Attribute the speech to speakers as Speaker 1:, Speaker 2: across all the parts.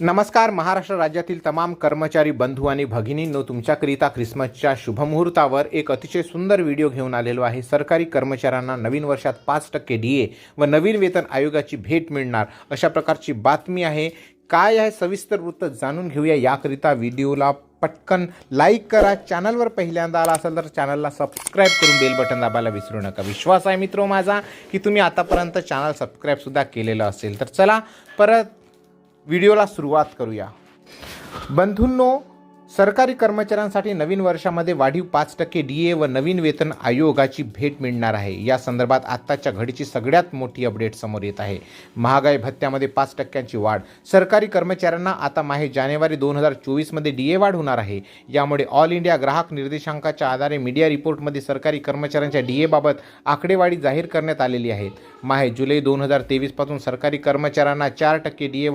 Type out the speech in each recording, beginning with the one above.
Speaker 1: नमस्कार महाराष्ट्र राज्यातील तमाम कर्मचारी बंधू आणि भगिनींनो तुमच्याकरिता ख्रिसमसच्या शुभमुहूर्तावर एक अतिशय सुंदर व्हिडिओ घेऊन आलेलो आहे. सरकारी कर्मचाऱ्यांना नवीन वर्षात पाच टक्के डी ए व नवीन वेतन आयोगाची भेट मिळणार अशा प्रकारची बातमी आहे. काय आहे सविस्तर वृत्त जाणून घेऊया. याकरिता व्हिडिओला पटकन लाईक करा. चॅनलवर पहिल्यांदा आला असेल तर चॅनलला सबस्क्राईब करून बेल बटन दाबायला विसरू नका. विश्वास आहे मित्र माझा की तुम्ही आतापर्यंत चॅनल सबस्क्राईबसुद्धा केलेलं असेल. तर चला परत व्हिडिओला सुरुवात करूया. बंधूंनो सरकारी कर्मचाऱ्यांसाठी नवीन वर्षामध्ये वाढीव पाच टक्के डी ए व नवीन वेतन आयोगाची भेट मिळणार आहे. या संदर्भात आत्ताच्या घडीची सगळ्यात मोठी अपडेट समोर येत आहे. महागाई भत्त्यामध्ये पाच टक्क्यांची वाढ. सरकारी कर्मचाऱ्यांना आता माहे जानेवारी दोन हजार चोवीसमध्ये डी ए वाढ होणार आहे. यामुळे ऑल इंडिया ग्राहक निर्देशांकाच्या आधारे मीडिया रिपोर्टमध्ये सरकारी कर्मचाऱ्यांच्या डी एबाबत आकडेवारी जाहीर करण्यात आलेली आहे. माहे जुलै दोन हजार तेवीसपासून सरकारी कर्मचाऱ्यांना चार टक्के डी ए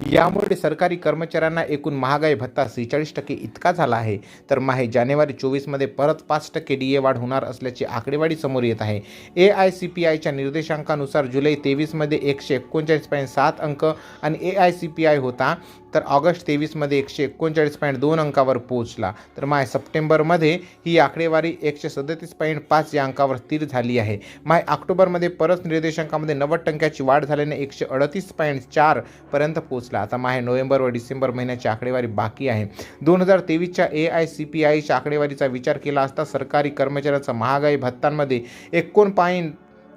Speaker 1: यामुळे सरकारी कर्मचाऱ्यांना एकूण महागाई भत्ता सेहेचाळीस टक्के इतका झाला आहे. तर माहे जानेवारी चोवीसमध्ये परत पाच टक्के डी ए वाढ होणार असल्याची आकडेवारी समोर येत आहे. ए आय सी पी आयच्या निर्देशांकानुसार जुलै तेवीसमध्ये एकशे एकोणचाळीस पॉईंट सात अंक आणि A I C P I होता तर ऑगस्ट तेवीसमध्ये एकशे एकोणचाळीस पॉईंट दोन अंकावर पोहोचला. तर माय सप्टेंबरमध्ये ही आकडेवारी एकशे सदतीस पॉईंट पाच या अंकावर स्थिर झाली आहे. माय ऑक्टोबरमध्ये परत निर्देशांकामध्ये नव्वद टक्क्याची वाढ झाल्याने एकशे अडतीस पॉईंट चारपर्यंत पोच पोहोचला आता माहे नोव्हेंबर व डिसेंबर महिन्याची आकडेवारी बाकी आहे. दोन हजार तेवीसच्या ए आय सी पी आयच्या आकडेवारीचा विचार केला असता सरकारी कर्मचाऱ्यांचा महागाई भत्तांमध्ये एकोण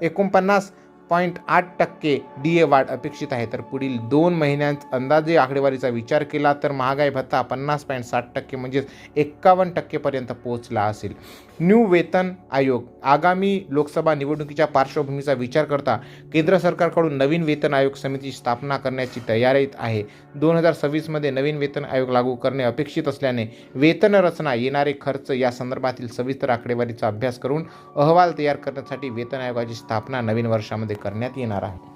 Speaker 1: एकोणपन्नास पॉईंट आठ टक्के डी ए वाढ अपेक्षित आहे. तर पुढील दोन महिन्यांत अंदाजे आकडेवारीचा विचार केला तर महागाई भत्ता पन्नास पॉईंट साठ टक्के म्हणजेच एक्कावन्न टक्केपर्यंत पोहोचला असेल. न्यू वेतन आयोग. आगामी लोकसभा निवडणुकीच्या पार्श्वभूमीचा विचार करता केंद्र सरकारकडून नवीन वेतन आयोग समितीची स्थापना करण्याची तयारीत आहे. दोन हजार सव्वीसमध्ये नवीन वेतन आयोग लागू करणे अपेक्षित असल्याने वेतन रचना येणारे खर्च या संदर्भातील सविस्तर आकडेवारीचा अभ्यास करून अहवाल तयार करण्यासाठी वेतन आयोगाची स्थापना नवीन वर्षामध्ये करण्यात येणार आहे.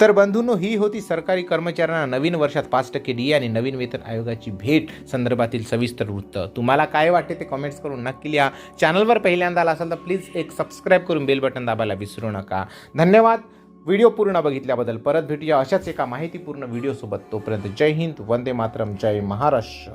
Speaker 1: तर बंधूंनो ही होती सरकारी कर्मचाऱ्यांना नवीन वर्षात पाच टक्के डी आणि नवीन वेतन आयोगाची भेट संदर्भातील सविस्तर वृत्त. तुम्हाला काय वाटते ते कमेंट्स करून नक्की लिहा. चॅनलवर पहिल्यांदा आला असाल तर प्लीज एक सबस्क्राईब करून बेल बटन दाबायला विसरू नका. धन्यवाद. व्हिडिओ पूर्ण बघितल्याबद्दल परत भेटूया अशाच एका माहितीपूर्ण व्हिडिओसोबत तोपर्यंत जय हिंद वंदे मातरम जय महाराष्ट्र.